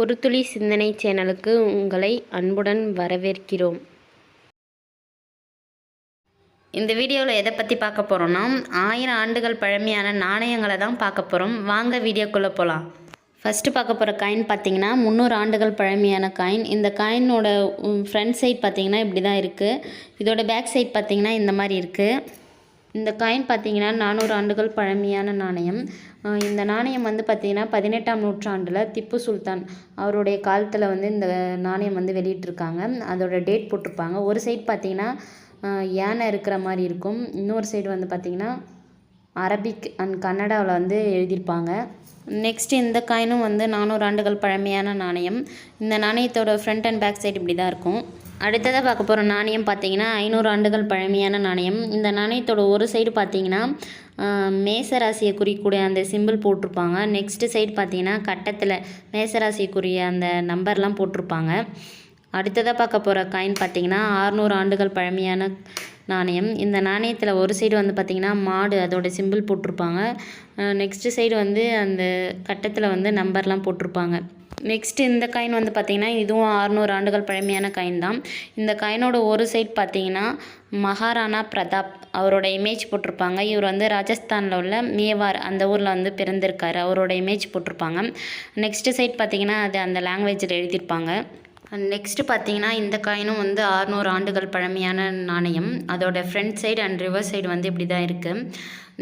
ஒரு துளி சிந்தனை சேனலுக்கு உங்களை அன்புடன் வரவேற்கிறோம். இந்த வீடியோவில் எதை பற்றி பார்க்க போகிறோன்னா ஆயிரம் ஆண்டுகள் பழமையான நாணயங்களை தான் பார்க்க போகிறோம் வாங்க வீடியோக்குள்ளே போகலாம் ஃபஸ்ட்டு பார்க்க போகிற காயின் பார்த்தீங்கன்னா முந்நூறு ஆண்டுகள் பழமையான காயின் இந்த காயினோட ஃப்ரண்ட் சைட் பார்த்தீங்கன்னா இப்படி தான் இருக்குது இதோட பேக் சைட் பார்த்தீங்கன்னா இந்த மாதிரி இருக்குது இந்த காயின் பார்த்தீங்கன்னா நானூறு ஆண்டுகள் பழமையான நாணயம். இந்த நாணயம் வந்து பார்த்தீங்கன்னா பதினெட்டாம் நூற்றாண்டில் திப்பு சுல்தான் அவருடைய காலத்தில் வந்து இந்த நாணயம் வந்து வெளியிட்டிருக்காங்க. அதோட டேட் போட்டிருப்பாங்க. ஒரு சைடு பார்த்தீங்கன்னா யானை இருக்கிற மாதிரி இருக்கும். இன்னொரு சைடு வந்து பார்த்தீங்கன்னா அரபிக் அண்ட் கன்னடாவில் வந்து எழுதியிருப்பாங்க. நெக்ஸ்ட் இந்த காயினும் வந்து நானூறு ஆண்டுகள் பழமையான நாணயம். இந்த நாணயத்தோட ஃப்ரண்ட் அண்ட் பேக் சைடு இப்படி தான் இருக்கும். அடுத்ததாக பார்க்க போகிற நாணயம் பார்த்தீங்கன்னா ஐநூறு ஆண்டுகள் பழமையான நாணயம். இந்த நாணயத்தோட ஒரு சைடு பார்த்தீங்கன்னா மேசராசியை குறிக்கூடிய அந்த சிம்பிள் போட்டிருப்பாங்க. நெக்ஸ்ட்டு சைடு பார்த்தீங்கன்னா கட்டத்தில் மேசராசிக்குரிய அந்த நம்பர்லாம் போட்டிருப்பாங்க. அடுத்ததாக பார்க்க போகிற காயின் பார்த்தீங்கன்னா ஆறுநூறு ஆண்டுகள் பழமையான நாணயம். இந்த நாணயத்தில் ஒரு சைடு வந்து பார்த்திங்கன்னா மாடு அதோட சிம்பிள் போட்டிருப்பாங்க. நெக்ஸ்ட்டு சைடு வந்து அந்த கட்டத்தில் வந்து நம்பர்லாம் போட்டிருப்பாங்க. நெக்ஸ்ட் இந்த காயின் வந்து பார்த்திங்கன்னா இதுவும் அறுநூறு ஆண்டுகள் பழமையான காயின் தான். இந்த காயினோட ஒரு சைட் பார்த்தீங்கன்னா மகாராணா பிரதாப் அவரோட இமேஜ் போட்டிருப்பாங்க. இவர் வந்து ராஜஸ்தானில் உள்ள மேவார் அந்த ஊரில் வந்து பிறந்திருக்காரு. அவரோட இமேஜ் போட்டிருப்பாங்க. நெக்ஸ்ட் சைட் பார்த்தீங்கன்னா அது அந்த லாங்குவேஜில் எழுதியிருப்பாங்க. நெக்ஸ்ட்டு பார்த்தீங்கன்னா இந்த காயினும் வந்து ஆறுநூறு ஆண்டுகள் பழமையான நாணயம். அதோட front side and reverse side வந்து இப்படி தான் இருக்குது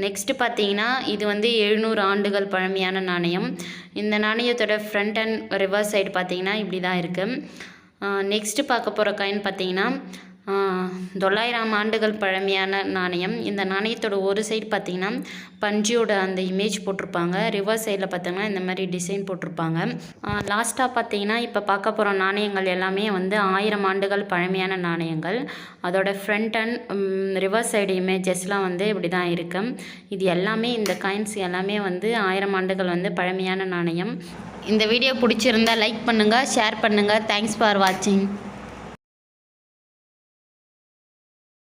நெக்ஸ்ட்டு பார்த்தீங்கன்னா இது வந்து எழுநூறு ஆண்டுகள் பழமையான நாணயம். இந்த நாணயத்தோட ஃப்ரண்ட் அண்ட் ரிவர்ஸ் சைடு பார்த்தீங்கன்னா இப்படி தான் இருக்குது நெக்ஸ்ட்டு பார்க்க போகிற காயின் பார்த்தீங்கன்னா தொள்ளாயிரம் ஆண்டுகள் பழமையான நாணயம். இந்த நாணயத்தோட ஒரு சைடு பார்த்திங்கன்னா பஞ்சியோட அந்த இமேஜ் போட்டிருப்பாங்க. ரிவர்ஸ் சைடில் பார்த்திங்கன்னா இந்த மாதிரி டிசைன் போட்டிருப்பாங்க. லாஸ்ட்டாக பார்த்தீங்கன்னா இப்போ பார்க்க போகிற நாணயங்கள் எல்லாமே வந்து ஆயிரம் ஆண்டுகள் பழமையான நாணயங்கள். அதோட ஃப்ரண்ட் அண்ட் ரிவர்ஸ் சைடு இமேஜஸ்லாம் வந்து இப்படி தான் இருக்குது இது எல்லாமே இந்த காயின்ஸ் எல்லாமே வந்து ஆயிரம் ஆண்டுகள் வந்து பழமையான நாணயம். இந்த வீடியோ பிடிச்சிருந்தா லைக் பண்ணுங்கள் ஷேர் பண்ணுங்கள் தேங்க்ஸ் ஃபார் வாட்சிங்